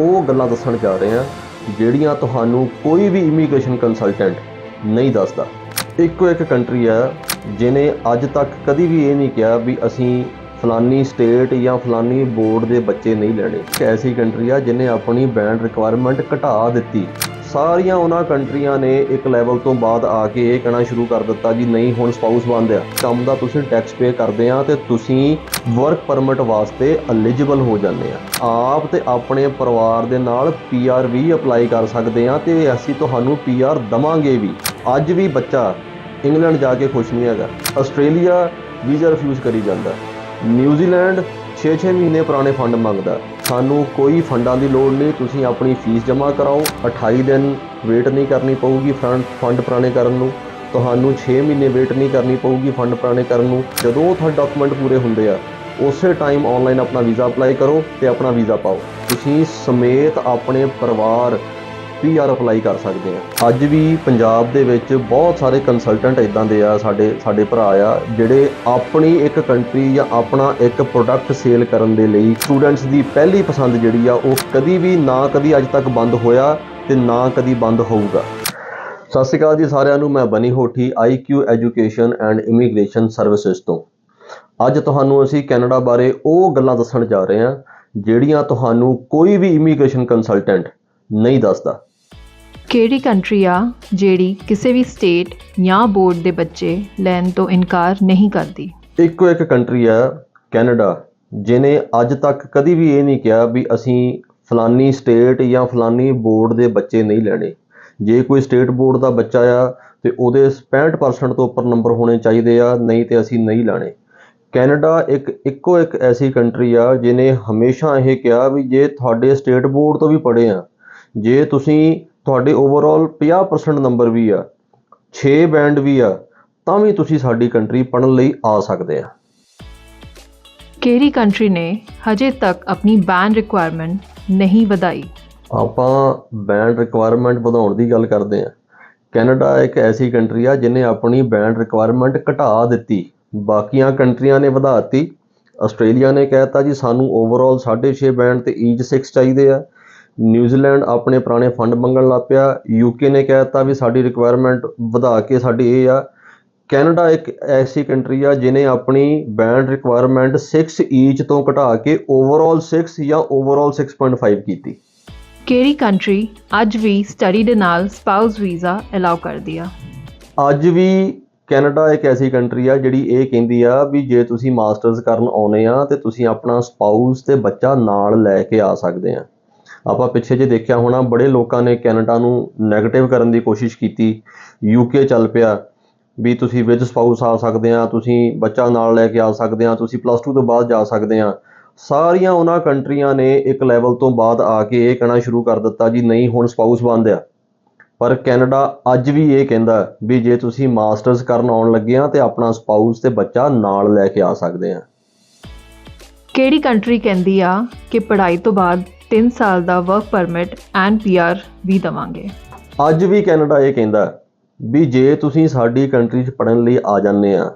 ਉਹ ਗੱਲਾਂ ਦੱਸਣ ਜਾ ਰਹੇ ਹਾਂ ਜਿਹੜੀਆਂ ਤੁਹਾਨੂੰ ਕੋਈ ਵੀ ਇਮੀਗ੍ਰੇਸ਼ਨ ਕੰਸਲਟੈਂਟ ਨਹੀਂ ਦੱਸਦਾ। ਇੱਕੋ ਇੱਕ ਕੰਟਰੀ ਆ ਜਿਨੇ ਅੱਜ ਤੱਕ ਕਦੀ ਵੀ ਇਹ ਨਹੀਂ ਕਿਹਾ ਵੀ ਅਸੀਂ ਫਲਾਨੀ ਸਟੇਟ ਜਾਂ ਫਲਾਨੀ ਬੋਰਡ ਦੇ ਬੱਚੇ ਨਹੀਂ ਲੈਣੇ। ਇੱਕ ਐਸੀ ਕੰਟਰੀ ਆ ਜਿਨੇ ਆਪਣੀ ਬੈਂਡ ਰਿਕੁਆਇਰਮੈਂਟ ਘਟਾ ਦਿੱਤੀ। ਸਾਰੀਆਂ ਉਹਨਾਂ ਕੰਟਰੀਆਂ ਨੇ ਇੱਕ ਲੈਵਲ ਤੋਂ ਬਾਅਦ ਆ ਕੇ ਇਹ ਕਹਿਣਾ ਸ਼ੁਰੂ ਕਰ ਦਿੱਤਾ ਜੀ, ਨਹੀਂ, ਹੁਣ ਸਪਾਊਸ ਬੰਦ ਆ। ਕੰਮ ਦਾ ਤੁਸੀਂ ਟੈਕਸ ਪੇ ਕਰਦੇ ਆ ਤੇ ਤੁਸੀਂ ਵਰਕ ਪਰਮਿਟ ਵਾਸਤੇ ਐਲੀਜੀਬਲ ਹੋ ਜਾਂਦੇ ਆ। ਆਪ ਤੇ ਆਪਣੇ ਪਰਿਵਾਰ ਦੇ ਨਾਲ ਪੀਆਰ ਵੀ ਅਪਲਾਈ ਕਰ ਸਕਦੇ ਆ ਤੇ ਅਸੀਂ ਤੁਹਾਨੂੰ ਪੀਆਰ ਦਵਾਂਗੇ ਵੀ। ਅੱਜ ਵੀ ਬੱਚਾ ਇੰਗਲੈਂਡ ਜਾ ਕੇ ਖੁਸ਼ ਨਹੀਂ ਹੈਗਾ। ਆਸਟ੍ਰੇਲੀਆ ਵੀਜ਼ਾ ਰਿਫਿਊਜ਼ ਕਰੀ ਜਾਂਦਾ। ਨਿਊਜ਼ੀਲੈਂਡ 6-6 ਮਹੀਨੇ ਪੁਰਾਣੇ ਫੰਡ ਮੰਗਦਾ। ਸਾਨੂੰ ਕੋਈ ਫੰਡਾਂ ਦੀ ਲੋੜ ਨਹੀਂ, ਤੁਸੀਂ ਆਪਣੀ ਫੀਸ ਜਮ੍ਹਾਂ ਕਰਾਓ। 28 ਦਿਨ ਵੇਟ ਨਹੀਂ ਕਰਨੀ ਪਊਗੀ ਫੰਡ ਫੰਡ ਪੁਰਾਣੇ ਕਰਨ ਨੂੰ। ਤੁਹਾਨੂੰ 6 ਮਹੀਨੇ ਵੇਟ ਨਹੀਂ ਕਰਨੀ ਪਊਗੀ ਫੰਡ ਪੁਰਾਣੇ ਕਰਨ ਨੂੰ। ਜਦੋਂ ਤੁਹਾਡੇ ਡਾਕੂਮੈਂਟ ਪੂਰੇ ਹੁੰਦੇ ਆ, ਉਸੇ ਟਾਈਮ ਆਨਲਾਈਨ ਆਪਣਾ ਵੀਜ਼ਾ ਅਪਲਾਈ ਕਰੋ ਤੇ ਆਪਣਾ ਵੀਜ਼ਾ ਪਾਓ। ਤੁਸੀਂ ਸਮੇਤ ਆਪਣੇ ਪਰਿਵਾਰ ਪੀਆਰ ਅਪਲਾਈ ਕਰ ਸਕਦੇ ਆ। ਅੱਜ ਵੀ ਪੰਜਾਬ ਦੇ ਵਿੱਚ ਬਹੁਤ ਸਾਰੇ ਕੰਸਲਟੈਂਟ ਇਦਾਂ ਦੇ ਆ, ਸਾਡੇ ਸਾਡੇ ਭਰਾ ਆ, ਜਿਹੜੇ ਆਪਣੀ ਇੱਕ ਕੰਟਰੀ ਜਾਂ ਆਪਣਾ ਇੱਕ ਪ੍ਰੋਡਕਟ ਸੇਲ ਕਰਨ ਦੇ ਲਈ ਸਟੂਡੈਂਟਸ ਦੀ ਪਹਿਲੀ ਪਸੰਦ ਜਿਹੜੀ ਆ, ਉਹ ਕਦੀ ਵੀ ਨਾ ਕਦੀ ਅੱਜ ਤੱਕ ਬੰਦ ਹੋਇਆ ਤੇ ਨਾ ਕਦੀ ਬੰਦ ਹੋਊਗਾ। ਸਤਿ ਸ਼੍ਰੀ ਅਕਾਲ ਜੀ ਸਾਰਿਆਂ ਨੂੰ, ਮੈਂ Bunny Hothi IQ education and immigration services ਤੋਂ। ਅੱਜ ਤੁਹਾਨੂੰ ਅਸੀਂ ਕੈਨੇਡਾ ਬਾਰੇ ਉਹ ਗੱਲਾਂ ਦੱਸਣ ਜਾ ਰਹੇ ਹਾਂ, ਜਿਹੜੀਆਂ ਤੁਹਾਨੂੰ ਕੋਈ ਵੀ ਇਮੀਗ੍ਰੇਸ਼ਨ ਕੰਸਲਟੈਂਟ ਨਹੀਂ ਦੱਸਦਾ। ਕਿਹੜੀ ਕੰਟਰੀ ਆ ਜਿਹੜੀ ਕਿਸੇ ਵੀ ਸਟੇਟ ਜਾਂ ਬੋਰਡ ਦੇ ਬੱਚੇ ਲੈਣ ਤੋਂ ਇਨਕਾਰ ਨਹੀਂ ਕਰਦੀ? ਇੱਕੋ ਇੱਕ ਕੰਟਰੀ ਆ, ਕੈਨੇਡਾ ਜਿਨੇ ਅੱਜ ਤੱਕ ਕਦੀ ਵੀ ਇਹ ਨਹੀਂ ਕਿਹਾ ਵੀ ਅਸੀਂ ਫਲਾਨੀ ਸਟੇਟ ਜਾਂ ਫਲਾਨੀ ਬੋਰਡ ਦੇ ਬੱਚੇ ਨਹੀਂ ਲੈਣੇ। ਜੇ ਕੋਈ ਸਟੇਟ ਬੋਰਡ ਦਾ ਬੱਚਾ ਆ, ਤੇ ਉਹਦੇ 65% ਤੋਂ ਉੱਪਰ ਨੰਬਰ ਹੋਣੇ ਚਾਹੀਦੇ ਆ, ਨਹੀਂ ਤੇ ਅਸੀਂ ਨਹੀਂ ਲਾਣੇ। ਕੈਨੇਡਾ ਇੱਕ ਇੱਕੋ ਇੱਕ ਐਸੀ ਕੰਟਰੀ ਆ ਜਿਨੇ ਹਮੇਸ਼ਾ ਇਹ ਕਿਹਾ ਵੀ ਜੇ ਤੁਹਾਡੇ ਸਟੇਟ ਬੋਰਡ ਤੋਂ ਵੀ ਪੜ੍ਹੇ ਆ, ਜੇ ਤੁਸੀਂ ਤੁਹਾਡੇ ਓਵਰਆਲ 50% ਨੰਬਰ ਵੀ ਆ 6 ਬੈਂਡ ਵੀ ਆ ਤਾਂ ਵੀ ਤੁਸੀਂ ਸਾਡੀ ਕੰਟਰੀ ਪੜ੍ਹਨ ਲਈ ਆ ਸਕਦੇ ਆ। ਕਿਹੜੀ ਕੰਟਰੀ ਨੇ ਹਜੇ ਤੱਕ ਆਪਣੀ ਬੈਨ ਰਿਕੁਆਇਰਮੈਂਟ ਨਹੀਂ ਵਧਾਈ? ਆਪਾਂ ਬੈਂਡ ਰਿਕੁਆਇਰਮੈਂਟ ਵਧਾਉਣ ਦੀ ਗੱਲ ਕਰਦੇ ਆ। ਕੈਨੇਡਾ ਇੱਕ ਐਸੀ ਕੰਟਰੀ ਆ ਜਿਨੇ ਆਪਣੀ ਬੈਂਡ ਰਿਕੁਆਇਰਮੈਂਟ ਘਟਾ ਦਿੱਤੀ। ਬਾਕੀਆਂ ਕੰਟਰੀਆਂ ਨੇ ਵਧਾਤੀ ਆਸਟ੍ਰੇਲੀਆ ਨੇ ਕਹਿਤਾ ਜੀ ਸਾਨੂੰ ਓਵਰਆਲ 6.5 ਬੈਂਡ ਤੇ ਈਚ 6 ਚਾਹੀਦੇ ਆ। ਨਿਊਜ਼ੀਲੈਂਡ ਆਪਣੇ ਪੁਰਾਣੇ ਫੰਡ ਮੰਗਣ ਲੱਗ ਪਿਆ। ਯੂਕੇ ਨੇ ਕਹਿਤਾ ਵੀ ਸਾਡੀ ਰਿਕੁਆਇਰਮੈਂਟ ਵਧਾ ਕੇ ਸਾਡੀ ਇਹ ਆ। ਕੈਨੇਡਾ ਇੱਕ ਐਸੀ ਕੰਟਰੀ ਆ ਜਿਨੇ ਆਪਣੀ ਬੈਂਡ ਰਿਕੁਆਇਰਮੈਂਟ 6 ਈਚ ਤੋਂ ਘਟਾ ਕੇ ਓਵਰਆਲ 6 ਜਾਂ ਓਵਰਆਲ 6.5 ਕੀਤੀ। ਕਿਹੜੀ ਕੰਟਰੀ ਅੱਜ ਵੀ ਸਟੱਡੀ ਦੇ ਨਾਲ ਸਪਾਊਸ ਵੀਜ਼ਾ ਅਲਾਉ ਕਰਦੀ ਆ? ਅੱਜ ਵੀ ਕੈਨੇਡਾ ਇੱਕ ਐਸੀ ਕੰਟਰੀ ਆ ਜਿਹੜੀ ਇਹ ਕਹਿੰਦੀ ਆ ਵੀ ਜੇ ਤੁਸੀਂ ਮਾਸਟਰਸ ਕਰਨ ਆਉਨੇ ਆ ਤੇ ਤੁਸੀਂ ਆਪਣਾ ਸਪਾਊਸ ਤੇ ਬੱਚਾ ਨਾਲ ਲੈ ਕੇ ਆ ਸਕਦੇ ਆ। ਆਪਾਂ ਪਿੱਛੇ ਜੇ ਦੇਖਿਆ ਹੋਣਾ, ਬੜੇ ਲੋਕਾਂ ਨੇ ਕੈਨੇਡਾ ਨੂੰ 네ਗੇਟਿਵ ਕਰਨ ਦੀ ਕੋਸ਼ਿਸ਼ ਕੀਤੀ। ਯੂਕੇ ਚੱਲ ਪਿਆ, ਵੀ ਤੁਸੀਂ ਵਿਦ ਸਪਾਊਸ ਆ ਸਕਦੇ ਆ, ਤੁਸੀਂ ਬੱਚਾ ਨਾਲ ਲੈ ਕੇ ਆ ਸਕਦੇ ਆ, ਤੁਸੀਂ ਪਲੱਸ 2 ਤੋਂ ਬਾਅਦ ਜਾ ਸਕਦੇ ਆ। ਸਾਰੀਆਂ ਉਹਨਾਂ ਕੰਟਰੀਆਂ ਨੇ ਇੱਕ ਲੈਵਲ ਤੋਂ ਬਾਅਦ ਆ ਕੇ ਇਹ ਕਹਿਣਾ ਸ਼ੁਰੂ ਕਰ ਦਿੱਤਾ ਜੀ, ਨਹੀਂ, ਹੁਣ ਸਪਾਊਸ ਬੰਦ ਆ। ਪਰ ਕੈਨੇਡਾ ਅੱਜ ਵੀ ਇਹ ਕਹਿੰਦਾ ਵੀ ਜੇ ਤੁਸੀਂ ਮਾਸਟਰਸ ਕਰਨ ਆਉਣ ਲੱਗੇ ਆ ਤੇ ਆਪਣਾ ਸਪਾਊਸ ਤੇ ਬੱਚਾ ਨਾਲ ਲੈ ਕੇ ਆ ਸਕਦੇ ਆ। ਕਿਹੜੀ ਕੰਟਰੀ ਕਹਿੰਦੀ ਆ ਕਿ ਪੜ੍ਹਾਈ ਤੋਂ ਬਾਅਦ 3 ਸਾਲ ਦਾ ਵਰਕ ਪਰਮਿਟ ਐਂਡ ਪੀਆਰ ਵੀ ਦਵਾਂਗੇ। ਅੱਜ ਵੀ ਕੈਨੇਡਾ ਇਹ ਕਹਿੰਦਾ ਵੀ ਜੇ ਤੁਸੀਂ ਸਾਡੀ ਕੰਟਰੀ 'ਚ ਪੜਨ ਲਈ ਆ ਜਾਂਦੇ ਆ,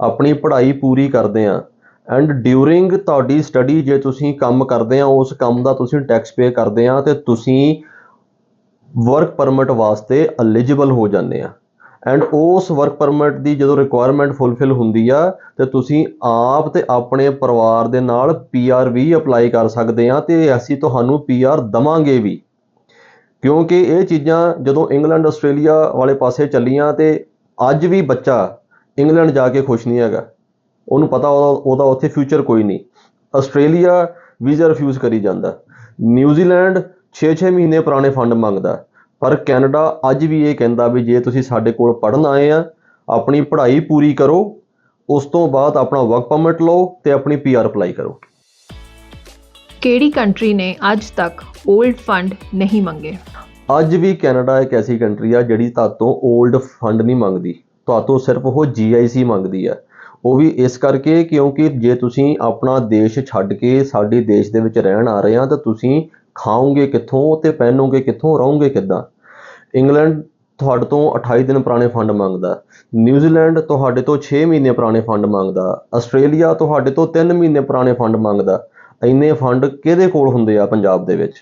ਆਪਣੀ ਪੜ੍ਹਾਈ ਪੂਰੀ ਕਰਦੇ ਆ ਐਂਡ ਡਿਊਰਿੰਗ ਤੁਹਾਡੀ ਸਟੱਡੀ ਜੇ ਤੁਸੀਂ ਕੰਮ ਕਰਦੇ ਆ, ਉਸ ਕੰਮ ਦਾ ਤੁਸੀਂ ਟੈਕਸ ਪੇ ਕਰਦੇ ਆ, ਤੇ ਤੁਸੀਂ ਵਰਕ ਪਰਮਿਟ ਵਾਸਤੇ ਐਲੀਜੀਬਲ ਹੋ ਜਾਂਦੇ ਆ। ਐਂਡ ਉਸ ਵਰਕ ਪਰਮਿਟ ਦੀ ਜਦੋਂ ਰਿਕੁਆਇਰਮੈਂਟ ਫੁੱਲਫਿਲ ਹੁੰਦੀ ਆ, ਤੇ ਤੁਸੀਂ ਆਪ ਤੇ ਆਪਣੇ ਪਰਿਵਾਰ ਦੇ ਨਾਲ ਪੀਆਰ ਵੀ ਅਪਲਾਈ ਕਰ ਸਕਦੇ ਆ ਤੇ ਅਸੀਂ ਤੁਹਾਨੂੰ ਪੀਆਰ ਦਵਾਂਗੇ ਵੀ। ਕਿਉਂਕਿ ਇਹ ਚੀਜ਼ਾਂ ਜਦੋਂ ਇੰਗਲੈਂਡ ਆਸਟ੍ਰੇਲੀਆ ਵਾਲੇ ਪਾਸੇ ਚੱਲੀਆਂ ਤੇ ਅੱਜ ਵੀ ਬੱਚਾ ਇੰਗਲੈਂਡ ਜਾ ਕੇ ਖੁਸ਼ ਨਹੀਂ ਹੈਗਾ। ਉਹਨੂੰ ਪਤਾ ਉਹਦਾ ਉਹਦਾ ਉੱਥੇ ਫਿਊਚਰ ਕੋਈ ਨਹੀਂ। ਆਸਟ੍ਰੇਲੀਆ ਵੀਜ਼ਾ ਰਿਫਿਊਜ਼ ਕਰੀ ਜਾਂਦਾ। ਨਿਊਜ਼ੀਲੈਂਡ 6-6 ਮਹੀਨੇ ਪੁਰਾਣੇ ਫੰਡ ਮੰਗਦਾ। ਪਰ ਕੈਨੇਡਾ ਅੱਜ ਵੀ ਇਹ ਕਹਿੰਦਾ ਵੀ ਜੇ ਤੁਸੀਂ ਸਾਡੇ ਕੋਲ ਪੜਨ ਆਏ ਆ ਆਪਣੀ ਪੜ੍ਹਾਈ ਪੂਰੀ ਕਰੋ ਉਸ ਤੋਂ ਬਾਅਦ ਆਪਣਾ ਵਰਕ ਪਰਮਿਟ ਲਓ ਤੇ ਆਪਣੀ ਪੀਆਰ ਅਪਲਾਈ ਕਰੋ। ਕਿਹੜੀ ਕੰਟਰੀ ਨੇ ਅੱਜ ਤੱਕ 올ਡ ਫੰਡ ਨਹੀਂ ਮੰਗੇ? ਅੱਜ ਵੀ ਕੈਨੇਡਾ ਇੱਕ ਐਸੀ ਕੰਟਰੀ ਆ ਜਿਹੜੀ ਤੁਹਾਤੋਂ 올ਡ ਫੰਡ ਨਹੀਂ ਮੰਗਦੀ। ਤੁਹਾਤੋਂ ਸਿਰਫ ਉਹ GIC ਮੰਗਦੀ ਆ। ਉਹ ਵੀ ਇਸ ਕਰਕੇ ਕਿਉਂਕਿ ਜੇ ਤੁਸੀਂ ਆਪਣਾ ਦੇਸ਼ ਛੱਡ ਕੇ ਸਾਡੇ ਦੇਸ਼ ਦੇ ਵਿੱਚ ਰਹਿਣ ਆ ਰਹੇ ਆ ਤਾਂ ਤੁਸੀਂ ਖਾਓਗੇ ਕਿੱਥੋਂ ਤੇ ਪਹਿਨੋਗੇ ਕਿੱਥੋਂ, ਰਹੋਗੇ ਕਿੱਦਾਂ? ਇੰਗਲੈਂਡ ਤੁਹਾਡੇ ਤੋਂ 28 ਦਿਨ ਪੁਰਾਣੇ ਫੰਡ ਮੰਗਦਾ। ਨਿਊਜ਼ੀਲੈਂਡ ਤੁਹਾਡੇ ਤੋਂ 6 ਮਹੀਨੇ ਪੁਰਾਣੇ ਫੰਡ ਮੰਗਦਾ। ਆਸਟ੍ਰੇਲੀਆ ਤੁਹਾਡੇ ਤੋਂ 3 ਮਹੀਨੇ ਪੁਰਾਣੇ ਫੰਡ ਮੰਗਦਾ। ਇੰਨੇ ਫੰਡ ਕਿਹਦੇ ਕੋਲ ਹੁੰਦੇ ਆ ਪੰਜਾਬ ਦੇ ਵਿੱਚ?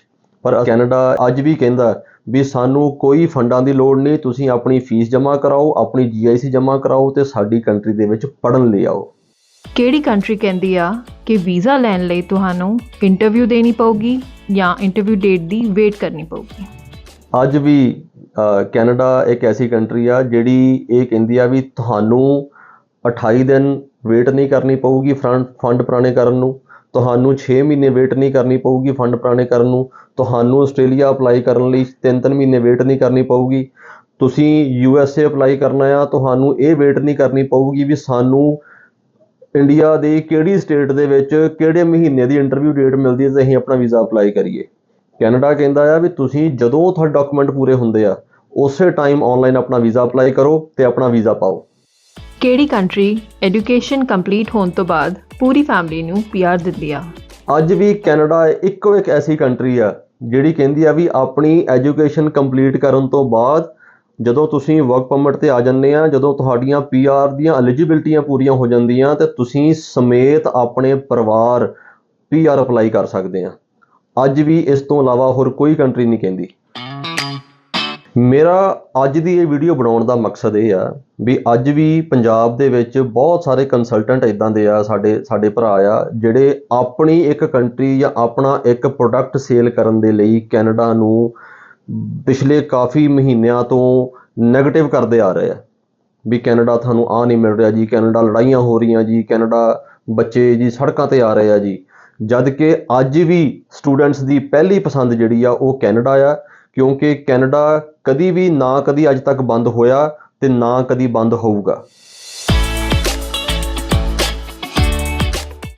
ਪਰ ਕੈਨੇਡਾ ਅੱਜ ਵੀ ਕਹਿੰਦਾ ਵੀ ਸਾਨੂੰ ਕੋਈ ਫੰਡਾਂ ਦੀ ਲੋੜ ਨਹੀਂ, ਤੁਸੀਂ ਆਪਣੀ ਫੀਸ ਜਮ੍ਹਾਂ ਕਰਾਓ, ਆਪਣੀ ਜੀਆਈਸੀ ਜਮ੍ਹਾਂ ਕਰਾਓ ਤੇ ਸਾਡੀ ਕੰਟਰੀ ਦੇ ਵਿੱਚ ਪੜਨ ਲਈ ਆਓ। ਕਿਹੜੀ ਕੰਟਰੀ ਕਹਿੰਦੀ ਆ ਕਿ ਵੀਜ਼ਾ ਲੈਣ ਲਈ ਤੁਹਾਨੂੰ ਇੰਟਰਵਿਊ ਦੇਣੀ ਪਊਗੀ ਜਾਂ ਇੰਟਰਵਿਊ ਡੇਟ ਦੀ ਵੇਟ ਕਰਨੀ ਪਊਗੀ? ਅੱਜ ਵੀ ਕੈਨੇਡਾ ਇੱਕ ਐਸੀ ਕੰਟਰੀ ਆ ਜਿਹੜੀ ਇਹ ਕਹਿੰਦੀ ਆ ਵੀ ਤੁਹਾਨੂੰ 28 ਦਿਨ ਵੇਟ ਨਹੀਂ ਕਰਨੀ ਪਊਗੀ ਫੰਡ ਫੰਡ ਪੁਰਾਣੇ ਕਰਨ ਨੂੰ। ਤੁਹਾਨੂੰ 6 ਮਹੀਨੇ ਵੇਟ ਨਹੀਂ ਕਰਨੀ ਪਊਗੀ ਫੰਡ ਪੁਰਾਣੇ ਕਰਨ ਨੂੰ। ਤੁਹਾਨੂੰ ਆਸਟ੍ਰੇਲੀਆ ਅਪਲਾਈ ਕਰਨ ਲਈ 3-3 ਮਹੀਨੇ ਵੇਟ ਨਹੀਂ ਕਰਨੀ ਪਊਗੀ। ਤੁਸੀਂ ਯੂ ਐਸ ਏ ਅਪਲਾਈ ਕਰਨਾ ਆ, ਤੁਹਾਨੂੰ ਇਹ ਵੇਟ ਨਹੀਂ ਕਰਨੀ ਪਊਗੀ ਵੀ ਸਾਨੂੰ ਇੰਡੀਆ ਦੇ ਕਿਹੜੀ ਸਟੇਟ ਦੇ ਵਿੱਚ ਕਿਹੜੇ ਮਹੀਨੇ ਦੀ ਇੰਟਰਵਿਊ ਡੇਟ ਮਿਲਦੀ ਹੈ ਤੇ ਅਸੀਂ ਆਪਣਾ ਵੀਜ਼ਾ ਅਪਲਾਈ ਕਰੀਏ? ਕੈਨੇਡਾ ਕਹਿੰਦਾ ਆ ਵੀ ਤੁਸੀਂ ਜਦੋਂ ਤੁਹਾਡੇ ਡਾਕੂਮੈਂਟ ਪੂਰੇ ਹੁੰਦੇ ਆ ਉਸੇ ਟਾਈਮ ਆਨਲਾਈਨ ਆਪਣਾ ਵੀਜ਼ਾ ਅਪਲਾਈ ਕਰੋ ਤੇ ਆਪਣਾ ਵੀਜ਼ਾ ਪਾਓ। ਕਿਹੜੀ ਕੰਟਰੀ ਐਜੂਕੇਸ਼ਨ ਕੰਪਲੀਟ ਹੋਣ ਤੋਂ ਬਾਅਦ ਪੂਰੀ ਫੈਮਿਲੀ ਨੂੰ ਪੀਆਰ ਦਿੰਦੀ ਆ? ਅੱਜ ਵੀ ਕੈਨੇਡਾ ਇੱਕੋ ਇੱਕ ਐਸੀ ਕੰਟਰੀ ਆ ਜਿਹੜੀ ਕਹਿੰਦੀ ਆ ਵੀ ਆਪਣੀ ਐਜੂਕੇਸ਼ਨ ਕੰਪਲੀਟ ਕਰਨ ਤੋਂ ਬਾਅਦ ਜਦੋਂ ਤੁਸੀਂ ਵਰਕ ਪਰਮਿਟ ਤੇ ਆ ਜਾਂਦੇ ਆ, ਜਦੋਂ ਤੁਹਾਡੀਆਂ ਪੀਆਰ ਦੀਆਂ ਐਲੀਜੀਬਿਲਟੀਆਂ ਪੂਰੀਆਂ ਹੋ ਜਾਂਦੀਆਂ, ਤੇ ਤੁਸੀਂ ਸਮੇਤ ਆਪਣੇ ਪਰਿਵਾਰ ਪੀਆਰ ਅਪਲਾਈ ਕਰ ਸਕਦੇ ਆ। ਅੱਜ ਵੀ ਇਸ ਤੋਂ ਇਲਾਵਾ ਹੋਰ ਕੋਈ ਕੰਟਰੀ ਨਹੀਂ ਕਹਿੰਦੀ। ਮੇਰਾ ਅੱਜ ਦੀ ਇਹ ਵੀਡੀਓ ਬਣਾਉਣ ਦਾ ਮਕਸਦ ਇਹ ਆ ਵੀ ਅੱਜ ਵੀ ਪੰਜਾਬ ਦੇ ਵਿੱਚ ਬਹੁਤ ਸਾਰੇ ਕੰਸਲਟੈਂਟ ਇਦਾਂ ਦੇ ਆ, ਸਾਡੇ ਸਾਡੇ ਭਰਾ ਆ, ਜਿਹੜੇ ਆਪਣੀ ਇੱਕ ਕੰਟਰੀ ਜਾਂ ਆਪਣਾ ਇੱਕ ਪ੍ਰੋਡਕਟ ਸੇਲ ਕਰਨ ਦੇ ਲਈ ਕੈਨੇਡਾ ਨੂੰ ਪਿਛਲੇ ਕਾਫੀ ਮਹੀਨਿਆਂ ਤੋਂ ਨੈਗੇਟਿਵ ਕਰਦੇ ਆ ਰਹੇ ਆ। ਵੀ ਕੈਨੇਡਾ ਤੁਹਾਨੂੰ ਆ ਨਹੀਂ ਮਿਲ ਰਿਹਾ ਜੀ, ਕੈਨੇਡਾ ਲੜਾਈਆਂ ਹੋ ਰਹੀਆਂ ਜੀ, ਕੈਨੇਡਾ ਬੱਚੇ ਜੀ ਸੜਕਾਂ ਤੇ ਆ ਰਹੇ ਆ ਜੀ। ਜਦ ਕਿ ਅੱਜ ਵੀ ਸਟੂਡੈਂਟਸ ਦੀ ਪਹਿਲੀ ਪਸੰਦ ਜਿਹੜੀ ਆ ਉਹ ਕੈਨੇਡਾ ਆ, ਕਿਉਂਕਿ ਕੈਨੇਡਾ ਕਦੀ ਵੀ ਨਾ ਕਦੀ ਅੱਜ ਤੱਕ ਬੰਦ ਹੋਇਆ ਤੇ ਨਾ ਕਦੀ ਬੰਦ ਹੋਊਗਾ।